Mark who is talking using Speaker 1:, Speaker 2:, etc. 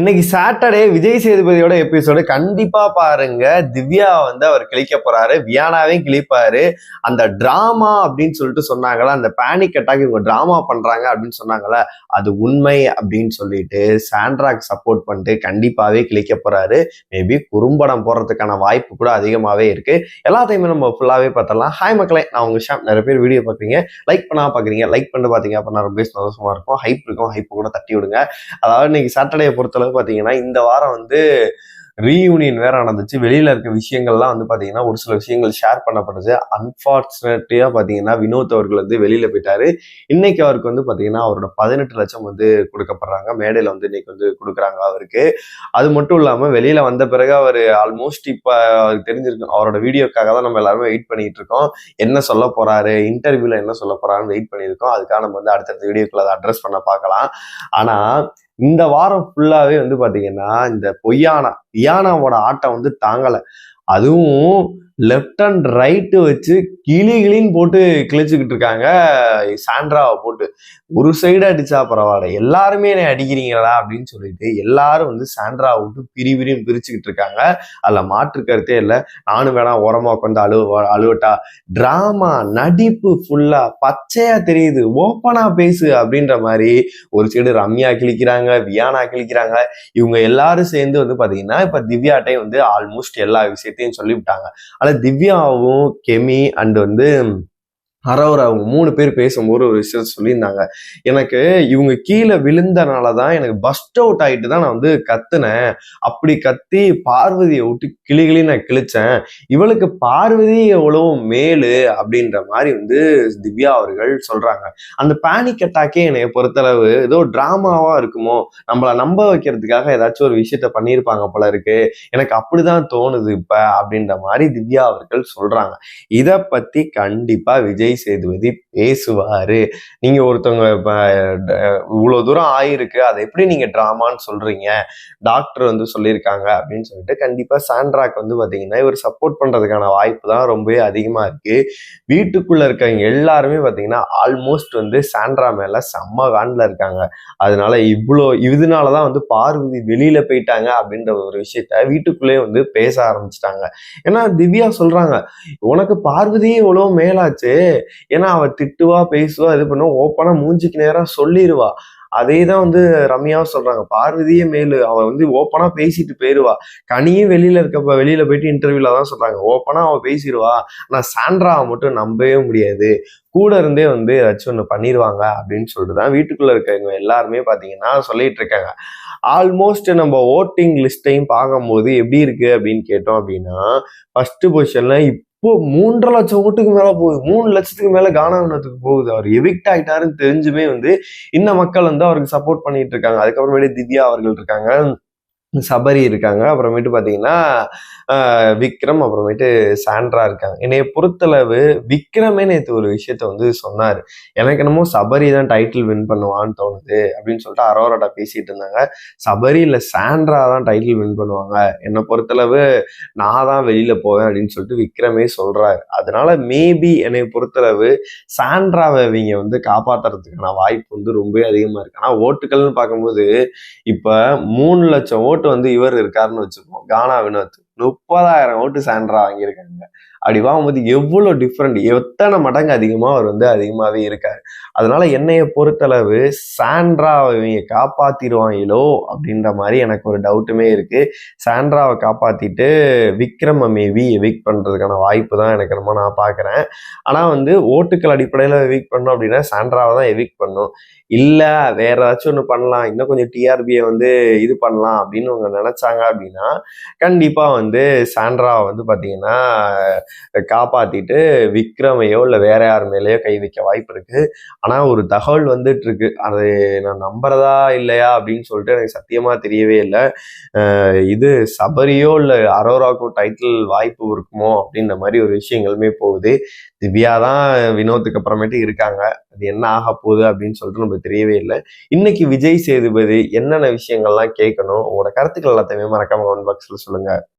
Speaker 1: இன்னைக்கு Saturday Vijay சேதுபதியோட episode கண்டிப்பா பாருங்க. திவ்யா வந்து அவர் கிழிக்க போறாரு. வியானாவையும் கிழிப்பாரு. அந்த டிராமா அப்படின்னு சொல்லிட்டு சொன்னாங்களா அந்த பேனிக் அட்டாக் இவங்க டிராமா பண்றாங்க அப்படின்னு சொன்னாங்களா அது உண்மை அப்படின்னு சொல்லிட்டு சாண்ட்ராக் சப்போர்ட் பண்ணிட்டு கண்டிப்பாவே கிழிக்க போறாரு. மேபி குறும்படம் போடுறதுக்கான வாய்ப்பு கூட அதிகமாகவே இருக்கு. எல்லாத்தையுமே நம்ம ஃபுல்லாகவே பார்த்தலாம் ஹாய் மக்களே நான் உங்க ஷாப் நிறைய பேர் வீடியோ பார்க்குறீங்க. லைக் பண்ணா பாக்குறீங்க லைக் பண்ணிட்டு பாத்தீங்க அப்படின்னா ரொம்ப சந்தோஷமா இருக்கும். ஹைப் இருக்கும். ஹைப் கூட தட்டி விடுங்க. அதாவது இன்னைக்கு சாட்டர்டே பொறுத்தளவு பார்த்தீங்கன்னா இந்த வாரம் வந்து ரீயூனியன் வேற நடந்துச்சு. வெளியில இருக்க விஷயங்கள்லாம் வந்து பாத்தீங்கன்னா ஒரு சில விஷயங்கள் ஷேர் பண்ணப்பட்டுச்சு அன்பார்ச்சுனேட்டியா பாத்தீங்கன்னா வினோத் அவர்கள் வந்து வெளியில போயிட்டாரு. இன்னைக்கு அவருக்கு வந்து பாத்தீங்கன்னா அவரோட பதினெட்டு லட்சம் வந்து கொடுக்கப்படுறாங்க. மேடையில வந்து இன்னைக்கு வந்து கொடுக்குறாங்க அவருக்கு. அது மட்டும் இல்லாம வெளியில வந்த பிறகு அவர் ஆல்மோஸ்ட் இப்ப அவருக்கு தெரிஞ்சிருக்கும் அவரோட வீடியோக்காக தான் நம்ம எல்லாருமே வெயிட் பண்ணிட்டு இருக்கோம். என்ன சொல்ல போறாரு இன்டர்வியூல என்ன சொல்ல போறாருன்னு வெயிட் பண்ணியிருக்கோம். அதுக்காக நம்ம வந்து அடுத்தடுத்த வீடியோக்குள்ள அதை அட்ரஸ் பண்ண பார்க்கலாம். ஆனா இந்த வாரம் ஃபுல்லாவே வந்து பாத்தீங்கன்னா இந்த பொய்யானா தியானாவோட ஆட்டம் வந்து தாங்கலை. அதுவும் லெஃப்ட் அண்ட் ரைட்டு வச்சு கிளி கிளின்னு போட்டு கிழிச்சுக்கிட்டு இருக்காங்க சாண்ட்ராவை போட்டு. ஒரு சைடு அடிச்சா பரவாயில்ல. எல்லாருமே என்னை அடிக்கிறீங்களா அப்படின்னு சொல்லிட்டு எல்லாரும் வந்து சாண்ட்ராவை விட்டு பிரி பிரின்னு பிரிச்சுக்கிட்டு இருக்காங்க. அதில் மாற்று கருத்தே இல்லை. நானும் வேணா ஓரமா உட்காந்து அழுவ அழுவட்டா. ட்ராமா நடிப்பு ஃபுல்லா பச்சையா தெரியுது. ஓப்பனா பேசு அப்படின்ற மாதிரி ஒரு சைடு ரம்யா கிழிக்கிறாங்க வியானா கிழிக்கிறாங்க. இவங்க எல்லாரும் சேர்ந்து வந்து பார்த்தீங்கன்னா இப்போ திவ்யாட்டையும் வந்து ஆல்மோஸ்ட் எல்லா விஷயத்தையும் சொல்லிவிட்டாங்க. ஆனா திவ்யாவும் கெமி அண்ட் வந்து அறவர் அவங்க மூணு பேர் பேசும்போது ஒரு விஷயம் சொல்லியிருந்தாங்க. எனக்கு இவங்க கீழே விழுந்தனால தான் எனக்கு பஸ்ட் அவுட் ஆகிட்டு தான் நான் வந்து கத்துனேன். அப்படி கத்தி பார்வதியை விட்டு கிளி கிளி நான் கிழிச்சேன். இவளுக்கு பார்வதி எவ்வளோ மேலு அப்படின்ற மாதிரி வந்து திவ்யா அவர்கள் சொல்றாங்க. அந்த பேனிக் அட்டாக்கே என்னை பொறுத்தளவு ஏதோ ட்ராமாவாக இருக்குமோ நம்மளை நம்ப வைக்கிறதுக்காக ஏதாச்சும் ஒரு விஷயத்த பண்ணியிருப்பாங்க போல இருக்கு. எனக்கு அப்படிதான் தோணுது இப்ப அப்படின்ற மாதிரி திவ்யா அவர்கள் சொல்றாங்க. இதை பத்தி கண்டிப்பா விஜய் விஜய் சேதுபதி பேசுவாரு. நீங்க ஒருத்தவங்க இவ்வளவு தூரம் ஆயிருக்கு அதை எப்படி நீங்க டிராமான்னு சொல்றீங்க? டாக்டர் வந்து சொல்லியிருக்காங்க அப்படின்னு சொல்லிட்டு கண்டிப்பா சாண்ட்ராக் வந்து பாத்தீங்கன்னா இவர் சப்போர்ட் பண்றதுக்கான வாய்ப்பு தான் ரொம்பவே அதிகமா இருக்கு. வீட்டுக்குள்ள இருக்கவங்க எல்லாருமே பாத்தீங்கன்னா ஆல்மோஸ்ட் வந்து சாண்ட்ரா மேல செம்ம வேன்ல இருக்காங்க. அதனால இவ்வளோ இதனாலதான் வந்து பார்வதி வெளியில போயிட்டாங்க அப்படின்ற ஒரு விஷயத்த வீட்டுக்குள்ளேயே வந்து பேச ஆரம்பிச்சிட்டாங்க. ஏன்னா திவ்யா சொல்றாங்க உனக்கு பார்வதியே இவ்வளோ மேலாச்சு ஏன்னா அவ திட்டுவா பேசுவா இது பண்ணுவா ஓப்பனா மூஞ்சிக்கு நேராக சொல்லிடுவா அதே தான் வந்து ரம்யாவும் சொல்றாங்க. பார்வதியே மேலு அவள் வந்து ஓப்பனா பேசிட்டு போயிருவா. கனியும் வெளியில இருக்கப்ப வெளியில போயிட்டு இன்டர்வியூல தான் சொல்றாங்க. ஓப்பனா அவ பேசிடுவா ஆனா சாண்ட்ராவை மட்டும் நம்பவே முடியாது. கூட இருந்தே வந்து ஏதாச்சும் ஒன்று பண்ணிடுவாங்க அப்படின்னு சொல்லிட்டு தான் வீட்டுக்குள்ள இருக்கவங்க எல்லாருமே பார்த்தீங்கன்னா சொல்லிட்டு இருக்காங்க. ஆல்மோஸ்ட் நம்ம ஓட்டிங் லிஸ்ட்டையும் பார்க்கும்போது எப்படி இருக்கு அப்படின்னு கேட்டோம் அப்படின்னா ஃபர்ஸ்ட் பொசிஷன்ல இப்போ மூன்றரை லட்சம் ஓட்டுக்கு மேல போகுது. மூணு லட்சத்துக்கு மேல கானாவினத்துக்கு போகுது அவர். எவிக்ட் ஆயிட்டாருன்னு தெரிஞ்சுமே வந்து இந்த மக்கள் வந்து அவருக்கு சப்போர்ட் பண்ணிட்டு இருக்காங்க. அதுக்கப்புறமேட்டு திவ்யா அவர்கள் இருக்காங்க. சபரி இருக்காங்க. அப்புறமேட்டு பார்த்தீங்கன்னா விக்ரம் அப்புறமேட்டு சாண்ட்ரா இருக்காங்க. என்னைய பொறுத்தளவு விக்ரமே நேற்று ஒரு விஷயத்த வந்து சொன்னார். எனக்கு என்னமோ சபரி தான் டைட்டில் வின் பண்ணுவான்னு தோணுது அப்படின்னு சொல்லிட்டு அரோராட்டா பேசிட்டு இருந்தாங்க. சபரி இல்லை சாண்ட்ரா தான் டைட்டில் வின் பண்ணுவாங்க. என்னை பொறுத்தளவு நான் தான் வெளியில் போவேன் அப்படின்னு சொல்லிட்டு விக்ரமே சொல்கிறாரு அதனால மேபி என்னை பொறுத்தளவு சாண்ட்ராவை இவங்க வந்து காப்பாற்றுறதுக்கான வாய்ப்பு வந்து ரொம்பவே அதிகமாக இருக்கு. ஆனால் ஓட்டுகள்னு பார்க்கும்போது இப்போ மூணு லட்சம் ஓட்டு ஓட்டு வந்து இவர் இருக்காருன்னு வச்சுப்போம் கானா வினோத். முப்பதாயிரம் ஓட்டு சாண்ட்ரா வாங்கியிருக்காங்க. அப்படி வாங்கும்போது எவ்வளோ டிஃப்ரெண்ட் எத்தனை மடங்கு அதிகமாக அவர் வந்து அதிகமாகவே இருக்கார். அதனால என்னைய பொறுத்தளவு சாண்ட்ராவை இவங்க காப்பாத்திடுவாங்களோ அப்படின்ற மாதிரி எனக்கு ஒரு டவுட்டுமே இருக்கு. சாண்ட்ராவை காப்பாத்திட்டு விக்ரம் மேபி வீக் பண்ணுறதுக்கான வாய்ப்பு தான் எனக்கு ரொம்ப நான் பார்க்குறேன் ஆனால் வந்து ஓட்டுக்கள் அடிப்படையில் வீக் பண்ணோம் அப்படின்னா சாண்ட்ராவை தான் எவிக் பண்ணும். இல்லை வேற ஏதாச்சும் ஒன்று பண்ணலாம். இன்னும் கொஞ்சம் டிஆர்பியை வந்து இது பண்ணலாம் அப்படின்னு அவங்க நினச்சாங்க அப்படின்னா கண்டிப்பாக வந்து வந்து சாண்ட்ராவை வந்து பார்த்தீங்கன்னா காப்பாற்றிட்டு விக்ரமையோ இல்லை வேற யார் மேலேயோ கை வைக்க வாய்ப்பு இருக்குது ஆனால் ஒரு தகவல் வந்துட்டு இருக்கு அது நான் நம்புறதா இல்லையா அப்படின்னு சொல்லிட்டு எனக்கு சத்தியமாக தெரியவே இல்லை. இது சபரியோ இல்லை அரோராக்கோ டைட்டில் வாய்ப்பு இருக்குமோ அப்படின்ற மாதிரி ஒரு விஷயங்களுமே போகுது. திவ்யா தான் வினோத்துக்கு அப்புறமேட்டு இருக்காங்க. அது என்ன ஆக போகுது அப்படின்னு சொல்லிட்டு நமக்கு தெரியவே இல்லை. இன்னைக்கு விஜய் சேதுபதி என்னென்ன விஷயங்கள்லாம் கேட்கணும்? உங்களோட கருத்துக்கள் எல்லாத்தையுமே மறக்காம கமெண்ட் பாக்ஸில் சொல்லுங்க.